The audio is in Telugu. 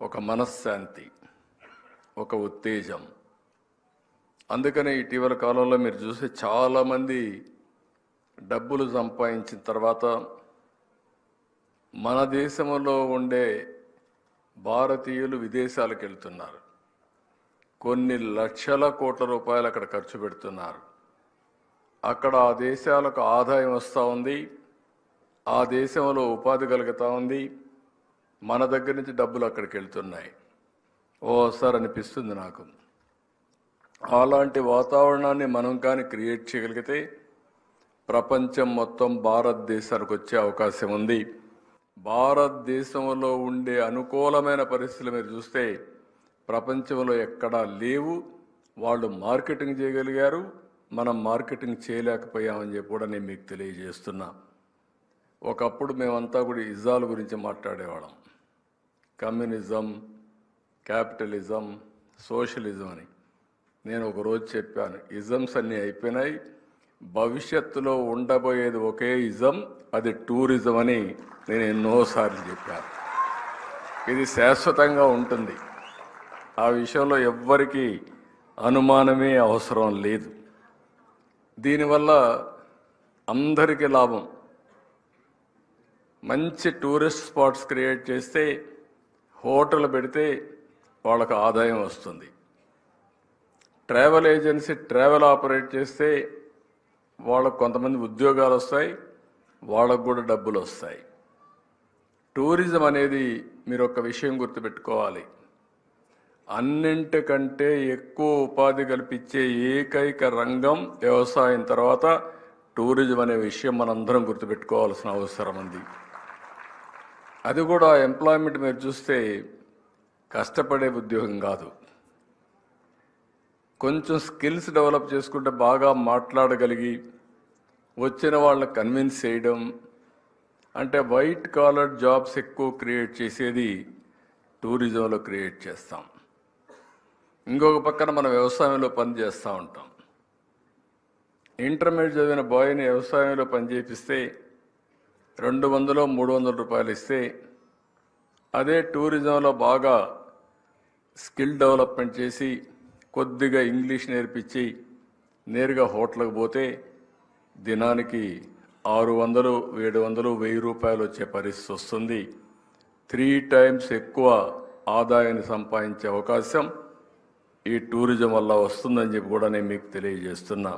ఒక మనశ్శాంతి ఒక ఉత్తేజం. అందుకనే ఇటీవల కాలంలో మీరు చూసే చాలామంది డబ్బులు సంపాదించిన తర్వాత మన దేశంలో ఉండే భారతీయులు విదేశాలకు వెళ్తున్నారు. కొన్ని లక్షల కోట్ల రూపాయలు అక్కడ ఖర్చు పెడుతున్నారు. అక్కడ ఆ దేశాలకు ఆదాయం వస్తూ ఉంది ఆ దేశంలో ఉపాధి కలుగుతూ ఉంది మన దగ్గర నుంచి డబ్బులు అక్కడికి వెళ్తున్నాయి. ఓసారి అనిపిస్తుంది నాకు. అలాంటి వాతావరణాన్ని మనం కానీ క్రియేట్ చేయగలిగితే ప్రపంచం మొత్తం భారతదేశానికి వచ్చే అవకాశం ఉంది. భారతదేశంలో ఉండే అనుకూలమైన పరిస్థితులు మీరు చూస్తే ప్రపంచంలో ఎక్కడా లేవు. వాళ్ళు మార్కెటింగ్ చేయగలిగారు. మనం మార్కెటింగ్ చేయలేకపోయామని చెప్పి కూడా నేను మీకు తెలియజేస్తున్నా. ఒకప్పుడు మేమంతా కూడా ఇజాల గురించి మాట్లాడేవాళ్ళం. కమ్యూనిజం క్యాపిటలిజం సోషలిజం అని. నేను ఒకరోజు చెప్పాను ఇజమ్స్ అన్నీ అయిపోయినాయి భవిష్యత్తులో ఉండబోయేది ఒకే ఇజం అది టూరిజం అని నేను ఎన్నోసార్లు చెప్పాను. ఇది శాశ్వతంగా ఉంటుంది. ఆ విషయంలో ఎవ్వరికీ అనుమానమే అవసరం లేదు. దీనివల్ల అందరికీ లాభం. మంచి టూరిస్ట్ స్పాట్స్ క్రియేట్ చేస్తే హోటల్ పెడితే వాళ్ళకు ఆదాయం వస్తుంది. ట్రావెల్ ఏజెన్సీ ట్రావెల్ ఆపరేట్ చేస్తే వాళ్ళకు కొంతమంది ఉద్యోగాలు వస్తాయి వాళ్ళకు కూడా డబ్బులు వస్తాయి. టూరిజం అనేది మీరు ఒక విషయం గుర్తుపెట్టుకోవాలి. అన్నింటికంటే ఎక్కువ ఉపాధి కల్పించే ఏకైక రంగం వ్యవసాయం తర్వాత టూరిజం అనే విషయం మనందరం గుర్తుపెట్టుకోవాల్సిన అవసరం ఉంది. అది కూడా ఎంప్లాయ్మెంట్ మీరు చూస్తే కష్టపడే ఉద్యోగం కాదు. కొంచెం స్కిల్స్ డెవలప్ చేసుకుంటే బాగా మాట్లాడగలిగి వచ్చిన వాళ్ళని కన్విన్స్ చేయడం అంటే వైట్ కాలర్ జాబ్స్ ఎక్కువ క్రియేట్ చేసేది టూరిజంలో క్రియేట్ చేస్తాం. ఇంకొక పక్కన మనం వ్యవసాయంలో పని చేస్తూ ఉంటాం. ఇంటర్మీడియట్ చదివిన బాయ్ని వ్యవసాయంలో పని చేపిస్తే రెండు వందలు మూడు వందల రూపాయలు ఇస్తే అదే టూరిజంలో బాగా స్కిల్ డెవలప్మెంట్ చేసి కొద్దిగా ఇంగ్లీష్ నేర్పించి నేరుగా హోటల్కి పోతే దినానికి ఆరు వందలు ఏడు వందలు వెయ్యి రూపాయలు వచ్చే పరిస్థితి వస్తుంది. త్రీ టైమ్స్ ఎక్కువ ఆదాయాన్ని సంపాదించే అవకాశం ఈ టూరిజం వల్ల వస్తుందని చెప్పి కూడా నేను మీకు తెలియజేస్తున్నా.